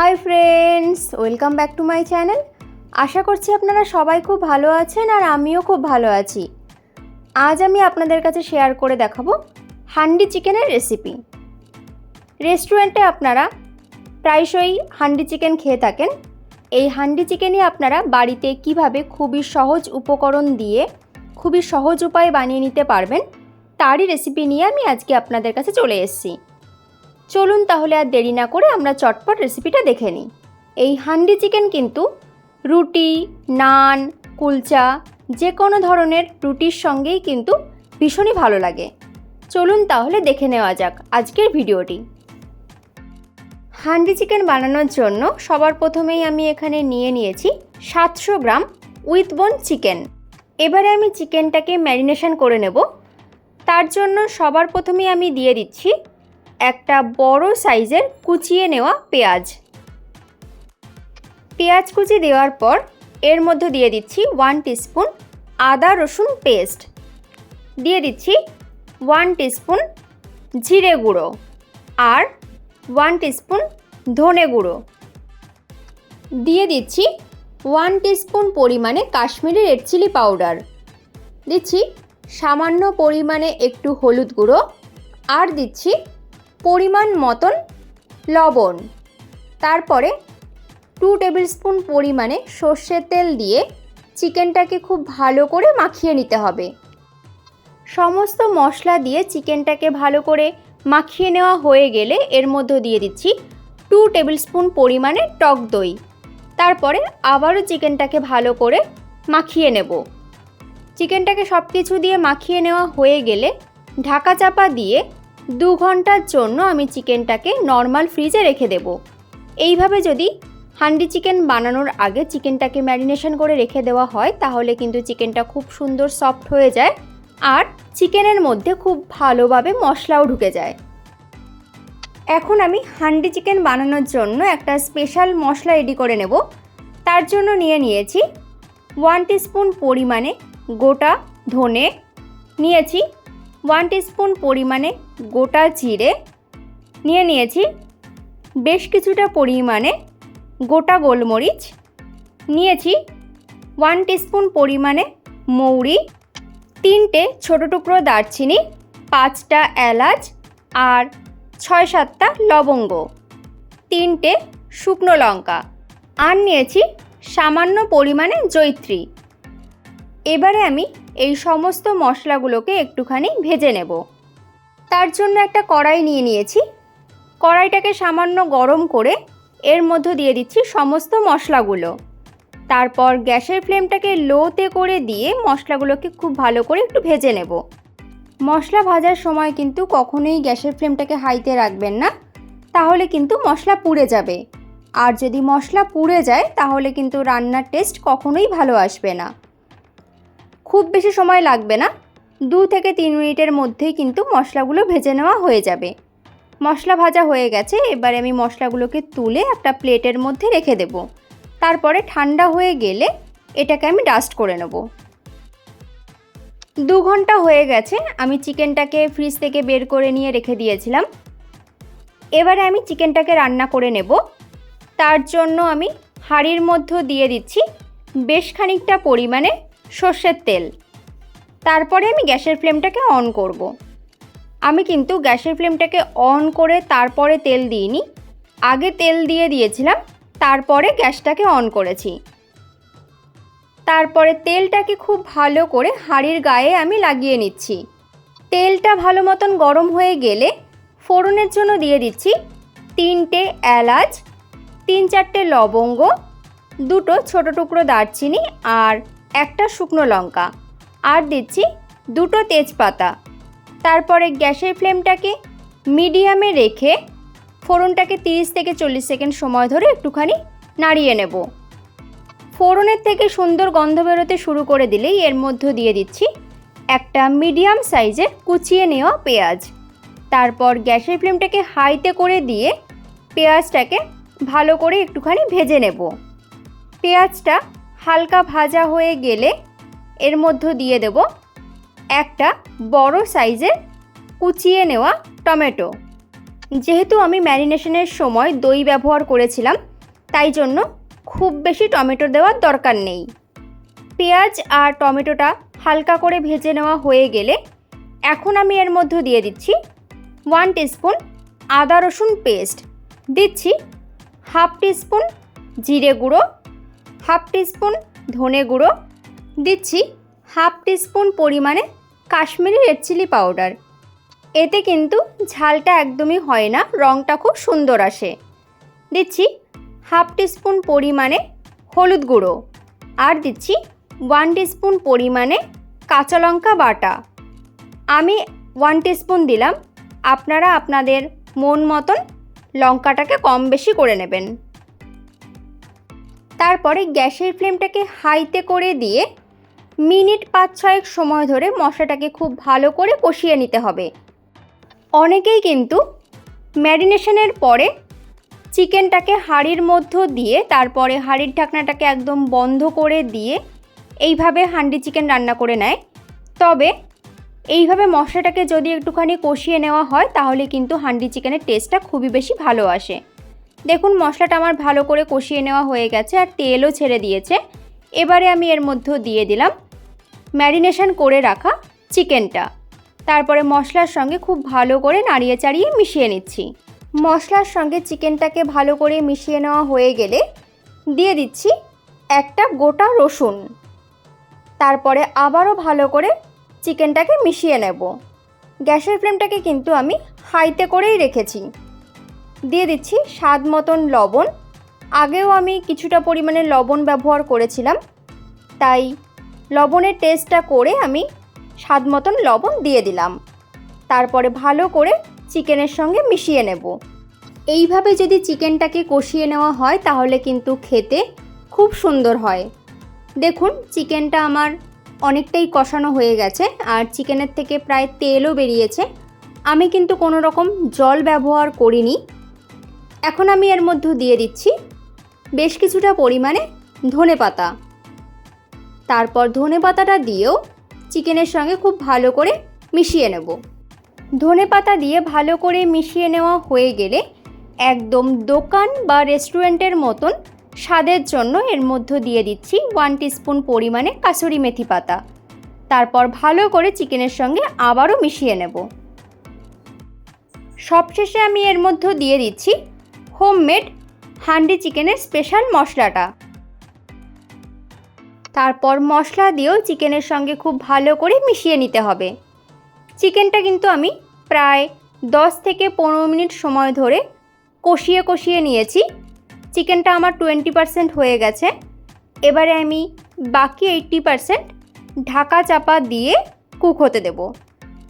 Hi friends welcome back to my channel আশা করছি আপনারা সবাই খুব ভালো আছেন আর আমিও খুব ভালো আছি। আজ আমি আপনাদের কাছে শেয়ার করে দেখাবো হান্ডি চিকেনের রেসিপি রেস্টুরেন্টে আপনারা প্রায়শই হান্ডি চিকেন খেয়ে থাকেন। এই হান্ডি চিকেনই আপনারা বাড়িতে কীভাবে খুবই সহজ উপকরণ দিয়ে, খুবই সহজ উপায়ে বানিয়ে নিতে পারবেন, তারই রেসিপি নিয়ে আমি আজকে আপনাদের কাছে চলে এসেছি। চলুন তাহলে আর দেরি না করে আমরা চটপট রেসিপিটা দেখে নিই। এই হান্ডি চিকেন কিন্তু রুটি, নান, কুলচা যে কোনো ধরনের রুটির সঙ্গেই কিন্তু ভীষণই ভালো লাগে। চলুন তাহলে দেখে নেওয়া যাক আজকের ভিডিওটি। হান্ডি চিকেন বানানোর জন্য সবার প্রথমেই আমি এখানে নিয়ে নিয়েছি সাতশো গ্রাম উইথ বোন চিকেন। এবারে আমি চিকেনটাকে ম্যারিনেশন করে নেব। তার জন্য সবার প্রথমেই আমি দিয়ে দিচ্ছি একটা বড় সাইজের কুচিয়ে নেওয়া পেঁয়াজ। পেঁয়াজ কুচি দেওয়ার পর এর মধ্যে দিয়ে দিচ্ছি ওয়ান টিস্পুন আদা রসুন পেস্ট দিয়ে দিচ্ছি ওয়ান টিস্পুন জিরে গুঁড়ো আর ওয়ান টিস্পুন ধনে গুঁড়ো। দিয়ে দিচ্ছি ওয়ান টিস্পুন পরিমাণে কাশ্মীরি রেড চিলি পাউডার দিচ্ছি সামান্য পরিমাণে একটু হলুদ গুঁড়ো আর দিচ্ছি পরিমাণ মতন লবণ। তারপরে টু টেবিল স্পুন পরিমাণে সর্ষের তেল দিয়ে চিকেনটাকে খুব ভালো করে মাখিয়ে নিতে হবে। সমস্ত মশলা দিয়ে চিকেনটাকে ভালো করে মাখিয়ে নেওয়া হয়ে গেলে এর মধ্যে দিয়ে দিচ্ছি টু টেবিল স্পুন পরিমাণে টক দই। তারপরে আবারও চিকেনটাকে ভালো করে মাখিয়ে নেব। চিকেনটাকে সব কিছু দিয়ে মাখিয়ে নেওয়া হয়ে গেলে ঢাকা চাপা দিয়ে দু ঘণ্টার জন্য আমি চিকেনটাকে নর্মাল ফ্রিজে রেখে দেব। এইভাবে যদি হান্ডি চিকেন বানানোর আগে চিকেনটাকে ম্যারিনেশন করে রেখে দেওয়া হয়, তাহলে কিন্তু চিকেনটা খুব সুন্দর সফট হয়ে যায় আর চিকেনের মধ্যে খুব ভালোভাবে মশলাও ঢুকে যায়। এখন আমি হান্ডি চিকেন বানানোর জন্য একটা স্পেশাল মশলা রেডি করে নেব। তার জন্য নিয়ে নিয়েছি ওয়ান টিস্পুন পরিমাণে গোটা ধনে, নিয়েছি ওয়ান টিস্পুন পরিমাণে গোটা জিরে নিয়ে নিয়েছি। বেশ কিছুটা পরিমাণে গোটা গোলমরিচ। নিয়েছি ওয়ান টিস্পুন পরিমাণে মৌরি, তিনটে ছোটো টুকরো দারচিনি, পাঁচটা এলাচ আর ছয় সাতটা লবঙ্গ, তিনটে শুকনো লঙ্কা। আর নিয়েছি সামান্য পরিমাণে জৈত্রী। এবারে আমি এই সমস্ত মশলাগুলোকে একটুখানি ভেজে নেব। তার জন্য একটা কড়াই নিয়ে নিয়েছি। কড়াইটাকে সামান্য গরম করে এর মধ্যে দিয়ে দিচ্ছি সমস্ত মশলাগুলো। তারপর গ্যাসের ফ্লেমটাকে লোতে করে দিয়ে মশলাগুলোকে খুব ভালো করে একটু ভেজে নেব। মশলা ভাজার সময় কিন্তু কখনোই গ্যাসের ফ্লেমটাকে হাইতে রাখবেন না, তাহলে কিন্তু মশলা পুড়ে যাবে। আর যদি মশলা পুড়ে যায়, তাহলে কিন্তু রান্নার টেস্ট কখনোই ভালো আসবে না। খুব বেশি সময় লাগবে না। দু থেকে তিন মিনিটের মধ্যেই কিন্তু মশলাগুলো ভেজে নেওয়া হয়ে যাবে। মশলা ভাজা হয়ে গেছে, এবারে আমি মশলাগুলোকে তুলে একটা প্লেটের মধ্যে রেখে দেব। তারপরে ঠান্ডা হয়ে গেলে এটাকে আমি ডাস্ট করে নেব। দু ঘণ্টা হয়ে গেছে, আমি চিকেনটাকে ফ্রিজ থেকে বের করে নিয়ে রেখে দিয়েছিলাম। এবারে আমি চিকেনটাকে রান্না করে নেব। তার জন্য আমি হাঁড়ির মধ্যে দিয়ে দিচ্ছি বেশ খানিকটা পরিমাণে সর্ষের তেল। তারপরে আমি গ্যাসের ফ্লেমটাকে অন করব। আমি কিন্তু গ্যাসের ফ্লেমটাকে অন করে তারপরে তেল দিইনি। আগে তেল দিয়ে দিয়েছিলাম, তারপরে গ্যাসটাকে অন করেছি। তারপরে তেলটাকে খুব ভালো করে হাঁড়ির গায়ে আমি লাগিয়ে নিচ্ছি। তেলটা ভালো মতন গরম হয়ে গেলে ফোড়নের জন্য দিয়ে দিচ্ছি তিনটে এলাচ, তিন চারটে লবঙ্গ, দুটো ছোটো টুকরো দারচিনি আর একটা শুকনো লঙ্কা। আর দিচ্ছি দুটো তেজপাতা। তারপরে গ্যাসের ফ্লেমটাকে মিডিয়ামে রেখে ফোড়নটাকে তিরিশ থেকে চল্লিশ সেকেন্ড সময় ধরে একটুখানি নাড়িয়ে নেব। ফোড়নের থেকে সুন্দর গন্ধ বেরোতে শুরু করে দিলেই এর মধ্যে দিয়ে দিচ্ছি একটা মিডিয়াম সাইজের কুচিয়ে নেওয়া পেঁয়াজ। তারপর গ্যাসের ফ্লেমটাকে হাইতে করে দিয়ে পেঁয়াজটাকে ভালো করে একটুখানি ভেজে নেব। পেঁয়াজটা হালকা ভাজা হয়ে গেলে এর মধ্যে দিয়ে দেব একটা বড় সাইজের কুচিয়ে নেওয়া টমেটো। যেহেতু আমি ম্যারিনেশনের সময় দই ব্যবহার করেছিলাম, তাই জন্য খুব বেশি টমেটো দেওয়ার দরকার নেই। পেঁয়াজ আর টমেটোটা হালকা করে ভেজে নেওয়া হয়ে গেলে এখন আমি এর মধ্যে দিয়ে দিচ্ছি ওয়ান টিস্পুন আদা রসুন পেস্ট দিচ্ছি হাফ টিস্পুন জিরে গুঁড়ো হাফ টিস্পুন ধনে গুঁড়ো। দিচ্ছি হাফ টিস্পুন পরিমাণে কাশ্মীরি রেড চিলি পাউডার। এতে কিন্তু ঝালটা একদমই হয় না রঙটা খুব সুন্দর আসে। দিচ্ছি হাফ টিস্পুন পরিমাণে হলুদ গুঁড়ো। আর দিচ্ছি ওয়ান টিস্পুন পরিমাণে কাঁচা লঙ্কা বাটা। আমি ওয়ান টিস্পুন দিলাম, আপনারা আপনাদের মন মতন লঙ্কাটাকে কম বেশি করে নেবেন। তারপরে গ্যাসের ফ্লেমটাকে হাইতে করে দিয়ে মিনিট পাঁচ ছয়েক সময় ধরে মশলাটাকে খুব ভালো করে কষিয়ে নিতে হবে। অনেকেই কিন্তু ম্যারিনেশনের পরে চিকেনটাকে হাঁড়ির মধ্য দিয়ে, তারপরে হাঁড়ির ঢাকনাটাকে একদম বন্ধ করে দিয়ে এইভাবে হান্ডি চিকেন রান্না করে নেয়। তবে এইভাবে মশলাটাকে যদি একটুখানি কষিয়ে নেওয়া হয়, তাহলে কিন্তু হান্ডি চিকেনের টেস্টটা খুবই বেশি ভালো আসে। দেখুন, মশলাটা আমার ভালো করে কষিয়ে নেওয়া হয়ে গেছে আর তেলও ছেড়ে দিয়েছে। এবারে আমি এর মধ্যে দিয়ে দিলাম ম্যারিনেশন করে রাখা চিকেনটা। তারপরে মশলার সঙ্গে খুব ভালো করে নাড়িয়ে চাড়িয়ে মিশিয়ে নিচ্ছি। মশলার সঙ্গে চিকেনটাকে ভালো করে মিশিয়ে নেওয়া হয়ে গেলে দিয়ে দিচ্ছি একটা গোটা রসুন। তারপরে আবারও ভালো করে চিকেনটাকে মিশিয়ে নেব। গ্যাসের ফ্লেমটাকে কিন্তু আমি হাইতে করেই রেখেছি। দিয়ে দিচ্ছি স্বাদ মতন লবণ। আগেও আমি কিছুটা পরিমাণে লবণ ব্যবহার করেছিলাম। তাই লবণের টেস্টটা করে আমি স্বাদ মতন লবণ দিয়ে দিলাম। তারপরে ভালো করে চিকেনের সঙ্গে মিশিয়ে নেব। এইভাবে যদি চিকেনটাকে কষিয়ে নেওয়া হয়, তাহলে কিন্তু খেতে খুব সুন্দর হয়। দেখুন, চিকেনটা আমার অনেকটাই কষানো হয়ে গেছে, আর চিকেনের থেকে প্রায় তেলও বেরিয়েছে। আমি কিন্তু কোনো রকম জল ব্যবহার করিনি। এখন আমি এর মধ্যে দিয়ে দিচ্ছি বেশ কিছুটা পরিমাণে ধনে পাতা। তারপর ধনে পাতাটা দিয়েও চিকেনের সঙ্গে খুব ভালো করে মিশিয়ে নেব। ধনে পাতা দিয়ে ভালো করে মিশিয়ে নেওয়া হয়ে গেলে একদম দোকান বা রেস্টুরেন্টের মতন স্বাদের জন্য এর মধ্যে দিয়ে দিচ্ছি ওয়ান টিস্পুন পরিমাণে কাসুরি মেথি পাতা। তারপর ভালো করে চিকেনের সঙ্গে আবারও মিশিয়ে নেব। সবশেষে আমি এর মধ্যে দিয়ে দিচ্ছি হোমমেড হান্ডি চিকেনের স্পেশাল মশলাটা। তারপর মশলা দিয়েও চিকেনের সঙ্গে খুব ভালো করে মিশিয়ে নিতে হবে। চিকেনটা কিন্তু আমি প্রায় দশ থেকে পনেরো মিনিট সময় ধরে কষিয়ে কষিয়ে নিয়েছি। চিকেনটা আমার টোয়েন্টি পারসেন্ট হয়ে গেছে। এবারে আমি বাকি এইট্টি পারসেন্ট ঢাকা চাপা দিয়ে কুক হতে দেব।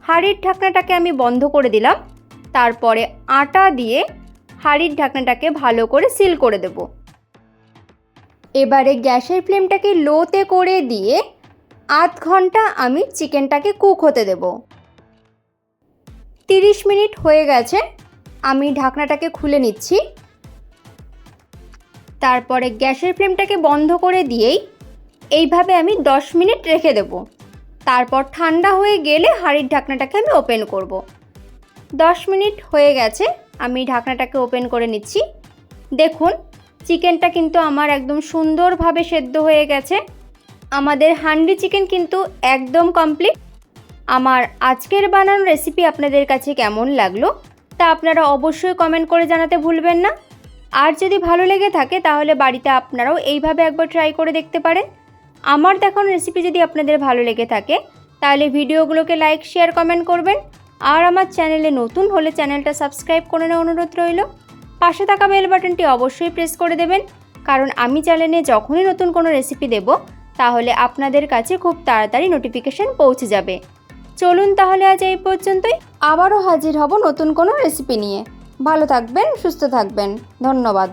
হাড়ির ঢাকনাটাকে আমি বন্ধ করে দিলাম। তারপরে আটা দিয়ে হাঁড়ির ঢাকনাটাকে ভালো করে সিল করে দেব। এবারে গ্যাসের ফ্লেমটাকে লোতে করে দিয়ে আধ ঘণ্টা আমি চিকেনটাকে কুক হতে দেব। তিরিশ মিনিট হয়ে গেছে, আমি ঢাকনাটাকে খুলে নিচ্ছি। তারপরে গ্যাসের ফ্লেমটাকে বন্ধ করে দিয়েই এইভাবে আমি 10 মিনিট রেখে দেব। তারপর ঠান্ডা হয়ে গেলে হাঁড়ির ঢাকনাটাকে আমি ওপেন করব। 10 মিনিট হয়ে গেছে আমি ঢাকনাটাকে ওপেন করে নিচ্ছি। দেখুন, চিকেনটা কিন্তু আমার একদম সুন্দরভাবে সেদ্ধ হয়ে গেছে। আমাদের হান্ডি চিকেন কিন্তু একদম কমপ্লিট আমার আজকের বানানো রেসিপি আপনাদের কাছে কেমন লাগল, তা আপনারা অবশ্যই কমেন্ট করে জানাতে ভুলবেন না। আর যদি ভালো লেগে থাকে, তাহলে বাড়িতে আপনারাও এইভাবে একবার ট্রাই করে দেখতে পারেন। আমার দেখানো রেসিপি যদি আপনাদের ভালো লেগে থাকে, তাহলে ভিডিওগুলোকে লাইক শেয়ার কমেন্ট করবেন। আর আমার চ্যানেলে নতুন হলে চ্যানেলটা সাবস্ক্রাইব করে নেওয়ার অনুরোধ রইল। পাশে থাকা বেল বাটনটি অবশ্যই প্রেস করে দেবেন। কারণ আমি চ্যানেলে যখনই নতুন কোনো রেসিপি দেব, তাহলে আপনাদের কাছে খুব তাড়াতাড়ি নোটিফিকেশন পৌঁছে যাবে। চলুন তাহলে আজ এই পর্যন্তই। আবারও হাজির হব নতুন কোনো রেসিপি নিয়ে। ভালো থাকবেন, সুস্থ থাকবেন। ধন্যবাদ।